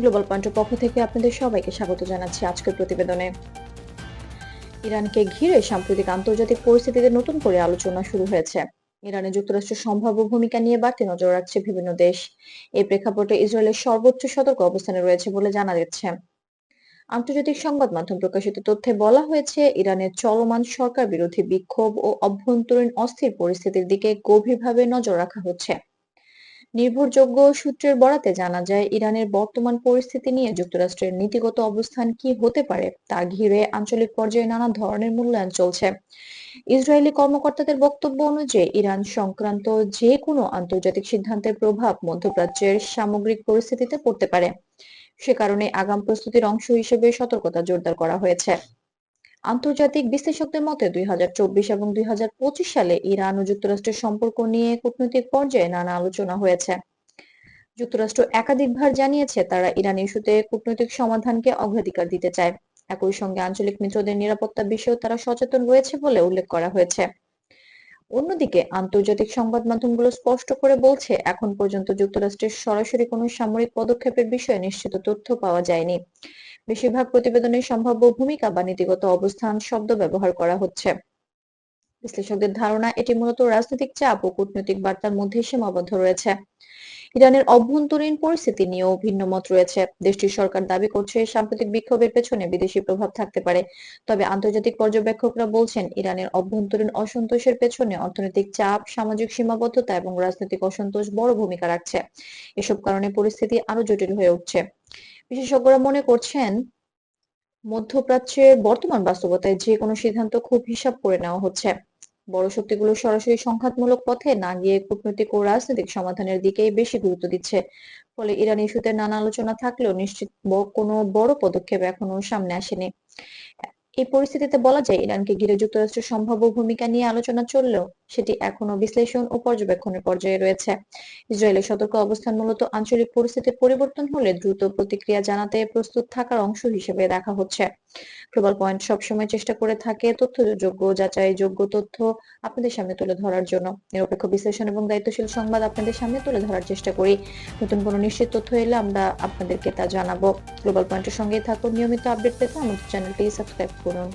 Global পয়েন্টের পক্ষ থেকে আপনাদের সবাইকে স্বাগত জানাচ্ছি আজকের প্রতিবেদনে। ইরানকে ঘিরে সাম্প্রতিক আন্তর্জাতিক পরিস্থিতিতে নতুন করে আলোচনা শুরু হয়েছে। ইরানে যুক্তরাষ্ট্রের সম্ভাব্য ভূমিকা নিয়ে বাড়তি নজর রাখছে বিভিন্ন দেশ। এই প্রেক্ষাপটে ইসরায়েলের সর্বোচ্চ সতর্ক অবস্থানে রয়েছে বলে জানা যাচ্ছে। আন্তর্জাতিক সংবাদ মাধ্যম প্রকাশিত তথ্যে বলা হয়েছে, ইরানের চলমান সরকার বিরোধী বিক্ষোভ ও অভ্যন্তরীণ অস্থির পরিস্থিতির দিকে গভীরভাবে নজর রাখা হচ্ছে। নির্ভরযোগ্য সূত্রের বরাতে জানা যায়, ইরানের বর্তমান পরিস্থিতি নিয়ে যুক্তরাষ্ট্রের নীতিগত অবস্থান কি হতে পারে, তা ঘিরে আঞ্চলিক পর্যায়ে নানা ধরনের মূল্যায়ন চলছে। ইসরায়েলি কর্মকর্তাদের বক্তব্য অনুযায়ী, ইরান সংক্রান্ত যে কোনো আন্তর্জাতিক সিদ্ধান্তের প্রভাব মধ্যপ্রাচ্যের সামগ্রিক পরিস্থিতিতে পড়তে পারে। সে কারণে আগাম প্রস্তুতির অংশ হিসেবে সতর্কতা জোরদার করা হয়েছে। আন্তর্জাতিক বিশ্লেষকদের মতে দুই হাজার চব্বিশ এবং দুই হাজার পঁচিশ সালে ইরান ও যুক্তরাষ্ট্রের সম্পর্ক নিয়ে কূটনৈতিক পর্যায়ে নানা আলোচনা হয়েছে। যুক্তরাষ্ট্র একাধিকবার জানিয়েছে তারা ইরান ইস্যুতে কূটনৈতিক সমাধানকে অগ্রাধিকার দিতে চায়। একই সঙ্গে আঞ্চলিক মিত্রদের নিরাপত্তা বিষয়েও তারা সচেতন রয়েছে বলে উল্লেখ করা হয়েছে। অন্যদিকে আন্তর্জাতিক সংবাদ মাধ্যমগুলো স্পষ্ট করে বলছে, এখন পর্যন্ত যুক্তরাষ্ট্রের সরাসরি কোনো সামরিক পদক্ষেপের বিষয়ে নিশ্চিত তথ্য পাওয়া যায়নি। বেশিরভাগ প্রতিবেদনে সম্ভাব্য ভূমিকা বা নীতিগত অবস্থান শব্দ ব্যবহার করা হচ্ছে। বিশ্লেষকদের ধারণা, এটি মূলত রাজনৈতিক চাপ ও কূটনৈতিক বার্তার মধ্যে সীমাবদ্ধ রয়েছে। ইরানের অভ্যন্তরীণ পরিস্থিতি নিয়েও ভিন্ন মত রয়েছে। দেশটির সরকার দাবি করছে, সাম্প্রতিক বিক্ষোভের পেছনে বিদেশি প্রভাব থাকতে পারে। তবে আন্তর্জাতিক পর্যবেক্ষকরা বলছেন, ইরানের অভ্যন্তরীণ অসন্তোষের পেছনে অর্থনৈতিক চাপ, সামাজিক সীমাবদ্ধতা এবং রাজনৈতিক অসন্তোষ বড় ভূমিকা রাখছে। এসব কারণে পরিস্থিতি আরও জটিল হয়ে উঠছে। বিশেষজ্ঞরা মনে করছেন, মধ্যপ্রাচ্যের বর্তমান বাস্তবতায় যে কোনো সিদ্ধান্ত খুব হিসাব করে নেওয়া হচ্ছে। বড় শক্তিগুলো সরাসরি সংঘাতমূলক পথে না গিয়ে কূটনৈতিক ও রাজনৈতিক সমাধানের দিকেই বেশি গুরুত্ব দিচ্ছে। ফলে ইরান ইস্যুতে নানা আলোচনা থাকলেও নিশ্চিত কোনো বড় পদক্ষেপ এখনও সামনে আসেনি। এই পরিস্থিতিতে বলা যায়, ইরানকে ঘিরে যুক্তরাষ্ট্রের সম্ভাব্য ভূমিকা নিয়ে আলোচনা চললেও সেটি এখনও বিশ্লেষণ ও পর্যবেক্ষণের পর্যায়ে রয়েছে। ইসরায়েলের সতর্ক অবস্থান মূলত আঞ্চলিক পরিস্থিতির পরিবর্তন হলে দ্রুত প্রতিক্রিয়া জানাতে প্রস্তুত থাকার অংশ হিসেবে দেখা হচ্ছে। গ্লোবাল পয়েন্ট সবসময় চেষ্টা করে থাকে তথ্যযোগ্য যাচাই যোগ্য তথ্য আপনাদের সামনে তুলে ধরার জন্য। নিরপেক্ষ বিশ্লেষণ এবং দায়িত্বশীল সংবাদ আপনাদের সামনে তুলে ধরার চেষ্টা করি। নতুন কোনো নিশ্চিত তথ্য এলে আমরা আপনাদেরকে তা জানাব। গ্লোবাল পয়েন্টের সঙ্গেই থাকুন। নিয়মিত আপডেট পেতে আমাদের চ্যানেলটি সাবস্ক্রাইব করুন।